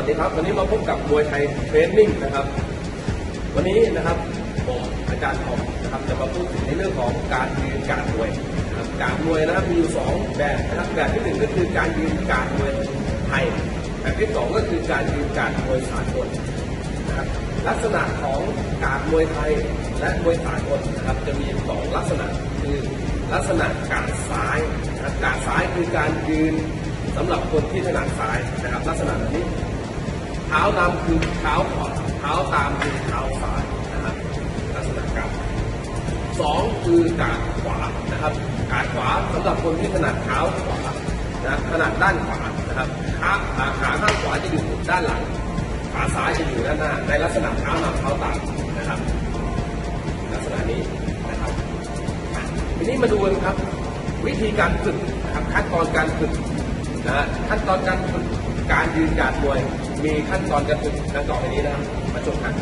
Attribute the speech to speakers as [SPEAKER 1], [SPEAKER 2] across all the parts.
[SPEAKER 1] วัสดีครับ วันนี้มาพบกับมวยไทยเทรนนิ่งนะครับ วันนี้นะครับผมอาจารย์ทอมนะครับจะมาพูดถึงในเรื่องของการยืนการมวยนะครับการมวยนะครับมีอยู่สองแบบนะครับแบบที่หนึ่งก็คือการยืนการมวยไทยแบบที่สองก็คือการยืนการมวยสากลนะครับลักษณะของการมวยไทยและมวยสากลนะครับจะมีสองลักษณะคือลักษณะการซ้ายนะครับการซ้ายคือการยืนสำหรับคนที่ถนัดซ้ายนะครับ ลักษณะแบบนี้ เท้านำคือเท้าขวาเท้าตามคือเท้าซ้ายนะครับลักษณะการสองคือการขวานะครับการขวาสำหรับคนที่ถนัดเท้าขวานะถนัดด้านขวานะครับขาขาขาข้างขวาจะอยู่ด้านหลัง ขาซ้ายจะอยู่ด้านหน้า ในลักษณะเท้านำเท้าตามนะครับ ลักษณะนี้นะครับทีนี้มาดูกันครับ วิธีการฝึกนะครับขั้นตอนการฝึกนะขั้นตอนการฝึก การยืนการมวยมีขั้นตอนการฝึกดังต่อไปนี้นะครับมาชมกัน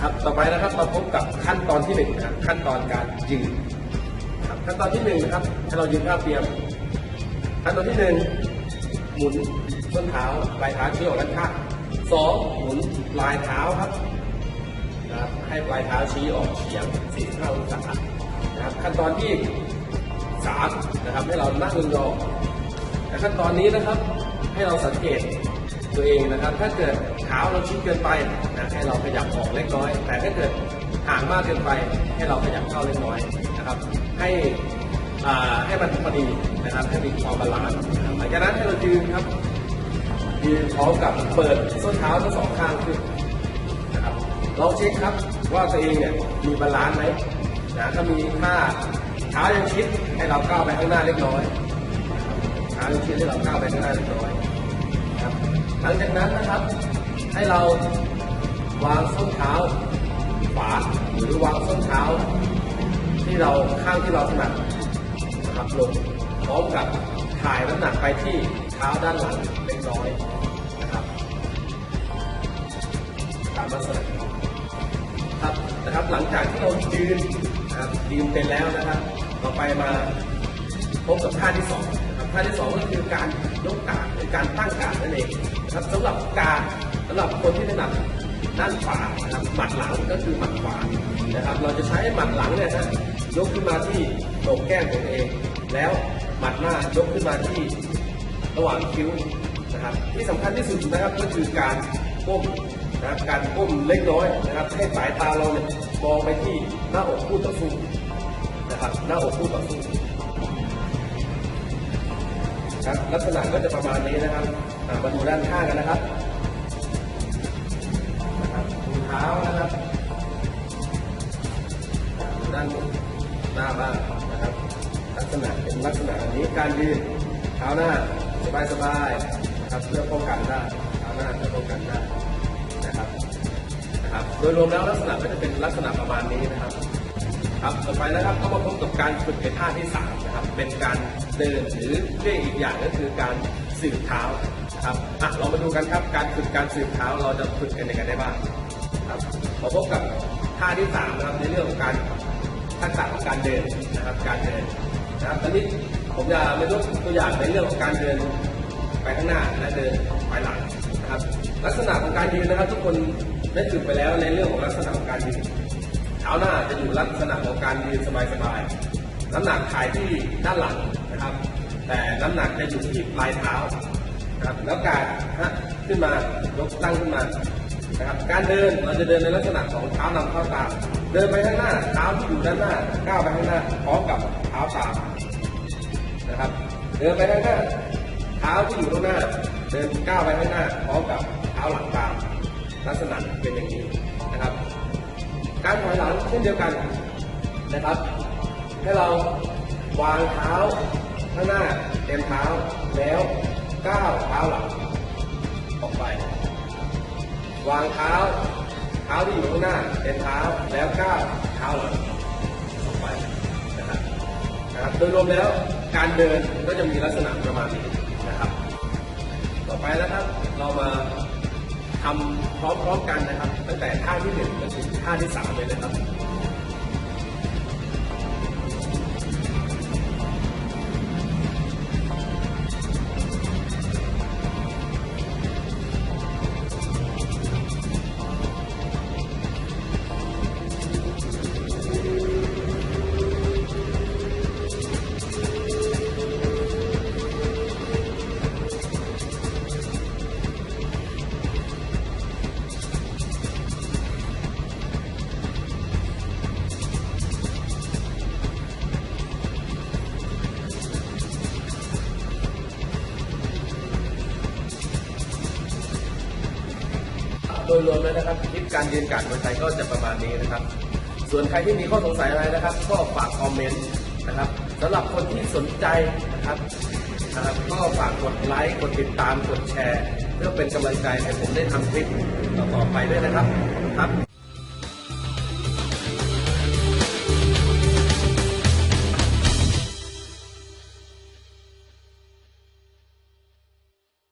[SPEAKER 1] ครับต่อไปนะครับมาพบกับขั้นตอนที่หนึ่งครับขั้นตอนการยืนครับขั้นตอนที่หนึ่งนะครับให้เรายืนท่าเตรียม ขั้นตอนที่หนึ่งหมุนส้นเท้าปลายเท้าชี้ออกด้านข้างสองหมุนปลายเท้าครับนะครับให้ปลายเท้าชี้ออกเฉียง45องศานะครับขั้นตอนที่3นะครับให้เรานั่งยองๆและขั้นตอนนี้นะครับให้เราสังเกต ตัวเองนะครับ ถ้าเกิดเท้าเราชี้เกินไปนะให้เราขยับออกเล็กน้อย แต่ถ้าเกิดห่างมากเกินไปให้เราขยับเข้าเล็กน้อยนะครับ ให้ให้มันพอดีนะครับให้มีความบาลานซ์หลังจากนั้นให้เรายืนครับยืนพร้อมกับเปิดส้นเท้าทั้งสองข้างขึ้นนะครับเราเช็คครับว่าตัวเองเนี่ยมีบาลานซ์ไหมนะถ้ามีท่าเท้ายังชิดให้เราก้าวไปข้างหน้าเล็กน้อยนะครับเท้ายังชิดให้เราก้าวไปข้างหน้าเล็กน้อย นะครับ หลังจากนั้นนะครับ ให้เราวางส้นเท้าขวาหรือวางส้นเท้า ที่เราข้างที่เราถนัดนะครับลงพร้อมกับถ่ายน้ำหนักไปที่เท้าด้านหลังเล็กน้อยนะครับตามลักษณะครับนะครับ หลังจากที่เรายืนนะครับยืนเป็นแล้วนะครับ ต่อไปมาพบกับท่าที่สองนะครับท่าที่สองก็คือการ ยกการหรือการตั้งการนั่นเองนะครับสำหรับการสำหรับคนที่ถนัดด้านขวานะครับหมัดหลังก็คือหมัดขวานะครับ เราจะใช้หมัดหลังเนี่ยนะยกขึ้นมาที่โหนกแก้มของตัวเอง แล้วหมัดหน้ายกขึ้นมาที่ระหว่างคิ้วนะครับ ที่สำคัญที่สุดนะครับก็คือการก้มนะครับการก้มเล็กน้อยนะครับให้สายตาเราเนี่ยมองไปที่หน้าอกคู่ต่อสู้นะครับหน้าอกคู่ต่อสู้ ครับลักษณะก็จะประมาณนี้นะครับมาดูด้านข้างกันนะครับรับดูเท้านะครับด้านหน้าบ้างนะครับ ลักษณะเป็นลักษณะแบบนี้การยืนเท้าหน้าสบายสบายๆนะครับเพื่อป้องกันได้เท้าหน้าเพื่อป้องกันได้นะครับนะครับ โดยรวมแล้วลักษณะก็จะเป็นลักษณะประมาณนี้นะครับ ครับต่อไปนะครับก็มาพบกับการฝึกในท่าที่สามนะครับเป็นการเดินหรือเรียกอีกอย่างก็คือการสืบเท้าครับอะเรามาดูกันครับการฝึกการสืบเท้าเราจะฝึกกันยังไงได้บ้างครับมาพบกับท่าที่สามนะครับในเรื่องของการทักษะของการเดินนะครับการเดินนะครับตอนนี้ผมจะมายกตัวอย่างในเรื่องของการเดินไปข้างหน้าและเดินไปหลังนะครับ ลักษณะของการยืนนะครับ ทุกคนได้ฝึกไปแล้วในเรื่องของลักษณะของการยืน ท้าหน้าจะอยู่ลักษณะของการยืนสบายๆ น้ำหนักถ่ายที่ด้านหลังนะครับ แต่น้ำหนักจะอยู่ที่ปลายเท้านะครับแล้วการฮะขึ้นมายกตั้งขึ้นมานะครับการเดินเราจะเดินในลักษณะของเท้านำเท้าตามเดินไปข้างหน้าเท้าที่อยู่ด้านหน้าก้าวไปข้างหน้าพร้อมกับเท้าตามนะครับ เดินไปข้างหน้าเท้าที่อยู่ข้างหน้า เดินก้าวไปข้างหน้าพร้อมกับเท้าหลังตาม ลักษณะเป็นอย่างนี้นะครับ การถอยหลังเช่นเดียวกันนะครับ ให้เราวางเท้าข้างหน้าเต็มเท้าแล้วก้าวเท้าหลังออกไป วางเท้าเท้าที่อยู่ข้างหน้าเป็นเท้าแล้วก้าวเท้าหลังออกไปนะครับนะครับโดยรวมแล้วการเดินก็จะมีลักษณะประมาณนี้นะครับ ต่อไปนะครับเรามา ทำพร้อมๆกันนะครับ ตั้งแต่ท่าที่หนึ่งจนถึงท่าที่สามเลยนะครับ ยรวมแล้วนะครับคลิปการยืนการมวยไทยก็จะประมาณนี้นะครับ ส่วนใครที่มีข้อสงสัยอะไรนะครับ ก็ฝากคอมเมนต์นะครับสำหรับคนที่สนใจนะครับนะครับ ก็ฝากกดไลค์กดติดตามกดแชร์ เพื่อเป็นกำลังใจให้ผมได้ทำคลิปต่อๆไปด้วยนะครับครับ